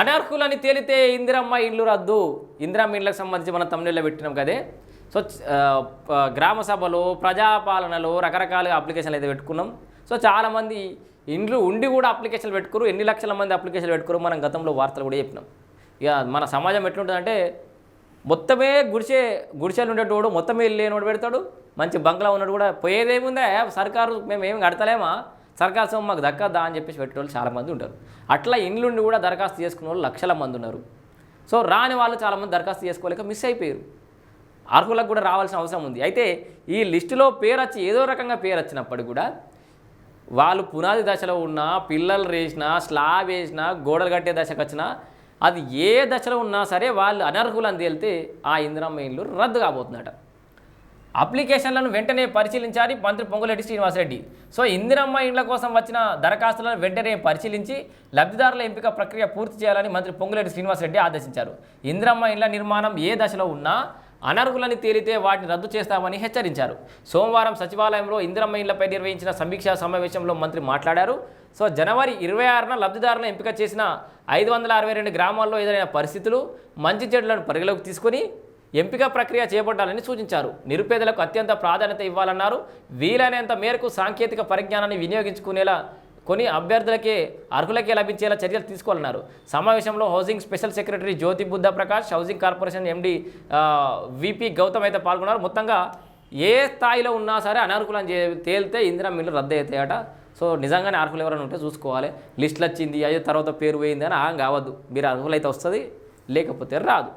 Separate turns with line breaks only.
అనర్హులని తేలితే ఇందిరమ్మ ఇండ్లు రద్దు ఇందిరమ్మ ఇండ్లకు సంబంధించి మనం తమిళలో పెట్టినాం కదే సో గ్రామ సభలో ప్రజాపాలనలో రకరకాలుగా అప్లికేషన్లు అయితే పెట్టుకున్నాం సో చాలామంది ఇండ్లు ఉండి కూడా అప్లికేషన్లు పెట్టుకురు ఎన్ని లక్షల మంది అప్లికేషన్లు పెట్టుకురు మనం గతంలో వార్తలు కూడా చెప్పినాం ఇక మన సమాజం ఎట్లుంటుందంటే మొత్తమే గుడిసే గుడిసెలు ఉండేటోడు మొత్తమే ఇల్లు లేనివాడు పెడతాడు మంచి బంగ్లా ఉన్నాడు కూడా పోయేదేముందా సర్కారు మేము ఏమి కడతలేమా సర్కార్ సొమ్ము మాకు దక్కద్దా అని చెప్పేసి పెట్టేవాళ్ళు చాలామంది ఉంటారు అట్లా ఇండ్లుండి కూడా దరఖాస్తు చేసుకునే వాళ్ళు లక్షల మంది ఉన్నారు సో రాని వాళ్ళు చాలామంది దరఖాస్తు చేసుకోలేక మిస్ అయిపోయారు అర్హులకు కూడా రావాల్సిన అవసరం ఉంది అయితే ఈ లిస్టులో పేరు వచ్చి ఏదో రకంగా పేరు వచ్చినప్పటికి కూడా వాళ్ళు పునాది దశలో ఉన్నా పిల్లలు రేసినా స్లాబ్ వేసినా గోడలు కట్టే దశకు వచ్చినా అది ఏ దశలో ఉన్నా సరే వాళ్ళు అనర్హులు అని తేలితే ఆ ఇందిరమ్మ ఇండ్లు రద్దు కాబోతుందట అప్లికేషన్లను వెంటనే పరిశీలించాలి మంత్రి పొంగులెడ్డి శ్రీనివాసరెడ్డి సో ఇందిరమ్మ ఇండ్ల కోసం వచ్చిన దరఖాస్తులను వెంటనే పరిశీలించి లబ్ధిదారుల ఎంపిక ప్రక్రియ పూర్తి చేయాలని మంత్రి పొంగులెడ్డి శ్రీనివాసరెడ్డి ఆదేశించారు ఇందిరమ్మ ఇండ్ల నిర్మాణం ఏ దశలో ఉన్నా అనర్హులని తేలితే వాటిని రద్దు చేస్తామని హెచ్చరించారు సోమవారం సచివాలయంలో ఇందిరమ్మ ఇళ్లపై నిర్వహించిన సమీక్షా సమావేశంలో మంత్రి మాట్లాడారు సో జనవరి ఇరవై ఆరున లబ్ధిదారులను ఎంపిక చేసిన ఐదు వందల అరవై రెండు గ్రామాల్లో ఎదురైన పరిస్థితులు మంచి చెడులను పరిగణలోకి తీసుకుని ఎంపిక ప్రక్రియ చేపట్టాలని సూచించారు నిరుపేదలకు అత్యంత ప్రాధాన్యత ఇవ్వాలన్నారు వీలైనంత మేరకు సాంకేతిక పరిజ్ఞానాన్ని వినియోగించుకునేలా కొన్ని అభ్యర్థులకే అర్హులకే లభించేలా చర్యలు తీసుకోవాలన్నారు సమావేశంలో housing special secretary Jyothi Buddha Prakash housing corporation MD VP Gautam అయితే పాల్గొన్నారు మొత్తంగా ఏ స్థాయిలో ఉన్నా సరే అనర్హులను తేలితే ఇందిరా మిల్లు రద్దయితాయట సో నిజంగానే అర్హులు ఎవరైనా ఉంటే చూసుకోవాలి లిస్టులు వచ్చింది అయ్యో తర్వాత పేరు పోయింది అని కావద్దు మీరు అర్హులైతే వస్తుంది లేకపోతే రాదు